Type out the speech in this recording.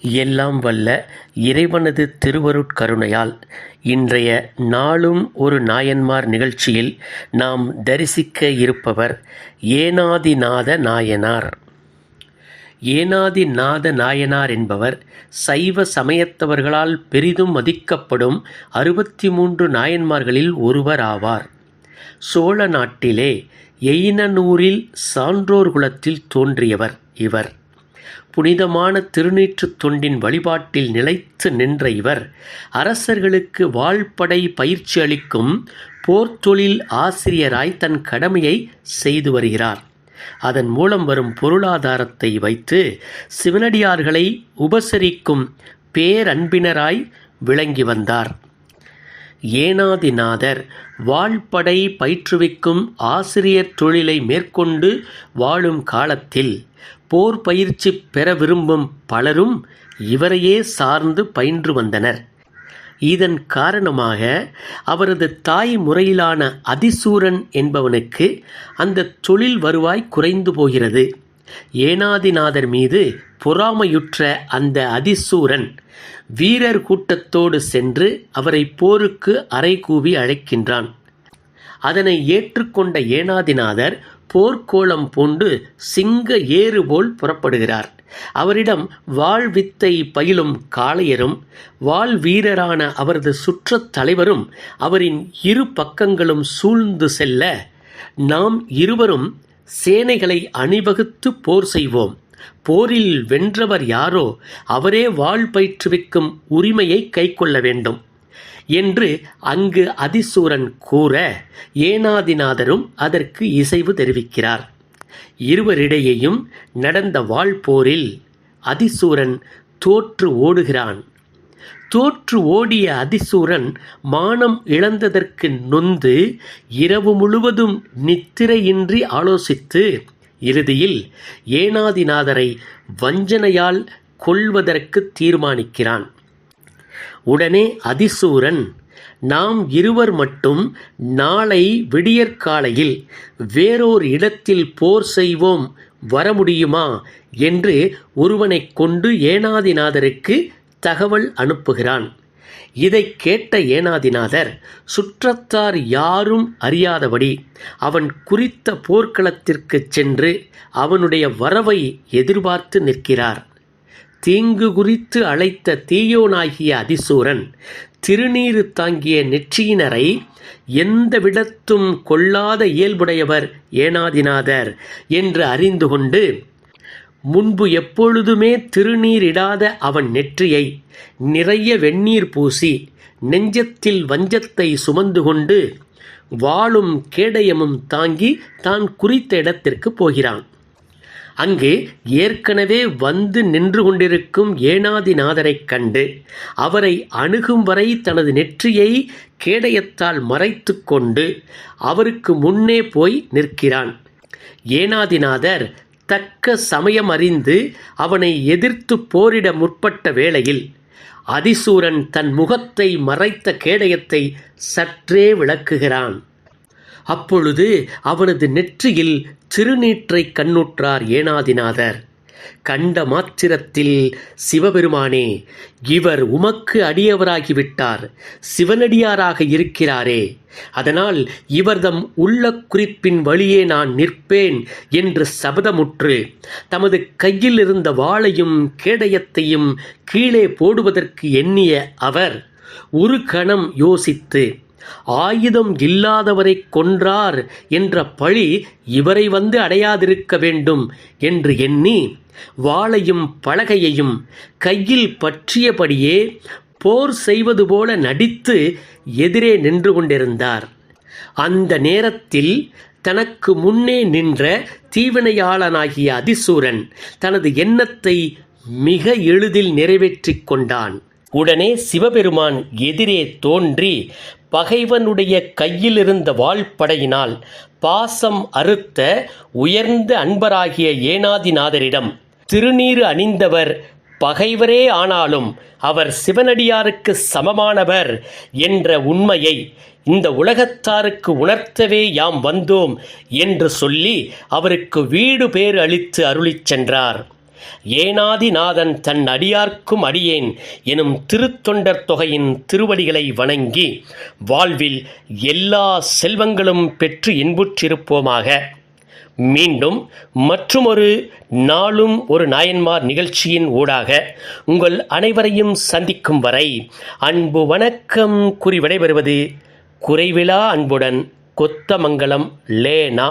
எல்லாம் வல்ல இறைவனது திருவருட்கருணையால் இன்றைய நாளும் ஒரு நாயன்மார் நிகழ்ச்சியில் நாம் தரிசிக்க இருப்பவர் ஏனாதிநாத நாயனார். ஏனாதிநாத நாயனார் என்பவர் சைவ சமயத்தவர்களால் பெரிதும் மதிக்கப்படும் அறுபத்தி மூன்று நாயன்மார்களில் ஒருவர் ஆவார். சோழ நாட்டிலே எயினனூரில் சான்றோர் குலத்தில் தோன்றியவர் இவர். புனிதமான திருநீற்றுத் தொண்டின் வழிபாட்டில் நிலைத்து நின்ற இவர் அரசர்களுக்கு வாழ்படை பயிற்சி அளிக்கும் போர்த்தொழில் ஆசிரியராய் தன் கடமையை செய்து வருகிறார். அதன் மூலம் வரும் பொருளாதாரத்தை வைத்து சிவனடியார்களை உபசரிக்கும் பேரன்பினராய் விளங்கி வந்தார். ஏனாதிநாதர் வாழ்படை பயிற்றுவிக்கும் ஆசிரியர் தொழிலை மேற்கொண்டு வாழும் காலத்தில் போர் பயிற்சி பெற விரும்பும் பலரும் இவரையே சார்ந்து பயின்று வந்தனர். இதன் காரணமாக அவரது தாய் முறையிலான அதிசூரன் என்பவனுக்கு அந்த தொழில் வருவாய் குறைந்து போகிறது. ஏனாதிநாதர் மீது பொறாமையுற்ற அந்த அதிசூரன் வீரர் கூட்டத்தோடு சென்று அவரை போருக்கு அறைகூவி அழைக்கின்றான். அதனை ஏற்றுக்கொண்ட ஏனாதிநாதர் போர்க்கோளம் பூண்டு சிங்க ஏறு போல் புறப்படுகிறார். அவரிடம் வாழ் வித்தை பயிலும் காளையரும் வாழ் வீரரான அவரது சுற்றத் தலைவரும் அவரின் இரு பக்கங்களும் சூழ்ந்து செல்ல நாம் இருவரும் சேனைகளை அணிவகுத்து போர் செய்வோம். போரில் வென்றவர் யாரோ அவரே வாழ் பயிற்றுவிக்கும் உரிமையை கைக்கொள்ள வேண்டும் என்று அங்கு அதிசூரன் கூற ஏனாதிநாதரும் அதற்கு இசைவு தெரிவிக்கிறார். இருவரிடையேயும் நடந்த வாழ்போரில் அதிசூரன் தோற்று ஓடுகிறான். தோற்று ஓடிய அதிசூரன் மானம் இழந்ததற்கு நொந்து இரவு முழுவதும் நித்திரையின்றி ஆலோசித்து இறுதியில் ஏனாதிநாதரை வஞ்சனையால் கொல்வதற்கு தீர்மானிக்கிறான். உடனே அதிசூரன் நாம் இருவர் மட்டும் நாளை விடியற்காலையில் வேறோர் இடத்தில் போர் செய்வோம் வர முடியுமா? என்று ஒருவனைக் கொண்டு ஏனாதிநாதருக்கு தகவல் அனுப்புகிறான். இதை கேட்ட ஏனாதிநாதர் சுற்றத்தார் யாரும் அறியாதபடி அவன் குறித்த போர்க்களத்திற்குச் சென்று அவனுடைய வரவை எதிர்பார்த்து நிற்கிறார். தீங்கு குறித்து அழைத்த தீயோனாகிய அதிசூரன் திருநீறு தாங்கிய நெற்றியினரை எந்த விடத்தும் கொள்ளாத இயல்புடையவர் ஏனாதிநாதர் என்று அறிந்து கொண்டு முன்பு எப்பொழுதுமே திருநீரிடாத அவன் நெற்றியை நிறைய வெந்நீர் பூசி நெஞ்சத்தில் வஞ்சத்தை சுமந்து கொண்டு வாளும் கேடயமும் தாங்கி தான் குறித்த இடத்திற்கு போகிறான். அங்கு ஏற்கனவே வந்து நின்று கொண்டிருக்கும் ஏனாதிநாதரைக் கண்டு அவரை அணுகும் வரை தனது நெற்றியை கேடயத்தால் மறைத்து கொண்டு அவருக்கு முன்னே போய் நிற்கிறான். ஏனாதிநாதர் தக்க சமயம் அறிந்து அவனை எதிர்த்து போரிட முற்பட்ட வேளையில் அதிசூரன் தன் முகத்தை மறைத்த கேடயத்தை சற்றே விளக்குகிறான். அப்பொழுது அவனது நெற்றியில் திருநீற்றை கண்ணுற்றார் ஏனாதிநாதர். கண்ட மாத்திரத்தில் சிவபெருமானே இவர் உமக்கு அடியவராகிவிட்டார் சிவனடியாராக இருக்கிறாரே. அதனால் இவர்தம் உள்ள குறிப்பின் வழியே நான் நிற்பேன் என்று சபதமுற்று தமது கையில் இருந்த வாளையும் கேடயத்தையும் கீழே போடுவதற்கு எண்ணிய அவர் ஒரு கணம் யோசித்து ஆயுதம் இல்லாதவரை கொன்றார் என்ற பழி இவரை வந்து அடையாதிருக்க வேண்டும் என்று எண்ணி வாளையும் பலகையையும் கையில் பற்றியபடியே போர் செய்வது போல நடித்து எதிரே நின்று கொண்டிருந்தார். அந்த நேரத்தில் தனக்கு முன்னே நின்ற தீவினையாளனாகிய அதிசூரன் தனது எண்ணத்தை மிக எளிதில் நிறைவேற்றிக் கொண்டான். உடனே சிவபெருமான் எதிரே தோன்றி பகைவனுடைய கையில் இருந்த வாழ்படையினால் பாசம் அறுத்த உயர்ந்த அன்பராகிய ஏனாதிநாதரிடம் திருநீறு அணிந்தவர் பகைவரே ஆனாலும் அவர் சிவனடியாருக்கு சமமானவர் என்ற உண்மையை இந்த உலகத்தாருக்கு உணர்த்தவே யாம் வந்தோம் என்று சொல்லி அவருக்கு வீடு பேறு அளித்து அருளிச் சென்றார். ஏனாதிநாதன் தன் அடியார்க்கும் அடியேன் எனும் திருத்தொண்டர் தொகையின் திருவடிகளை வணங்கி வாழ்வில் எல்லா செல்வங்களும் பெற்று இன்புற்றிருப்போமாக. மீண்டும் மற்றுமொரு நாளும் ஒரு நாயன்மார் நிகழ்ச்சியின் ஊடாக உங்கள் அனைவரையும் சந்திக்கும் வரை அன்பு வணக்கம் கூறி விடைபெறுவது குறைவிலா அன்புடன் கொத்தமங்கலம் லேனா.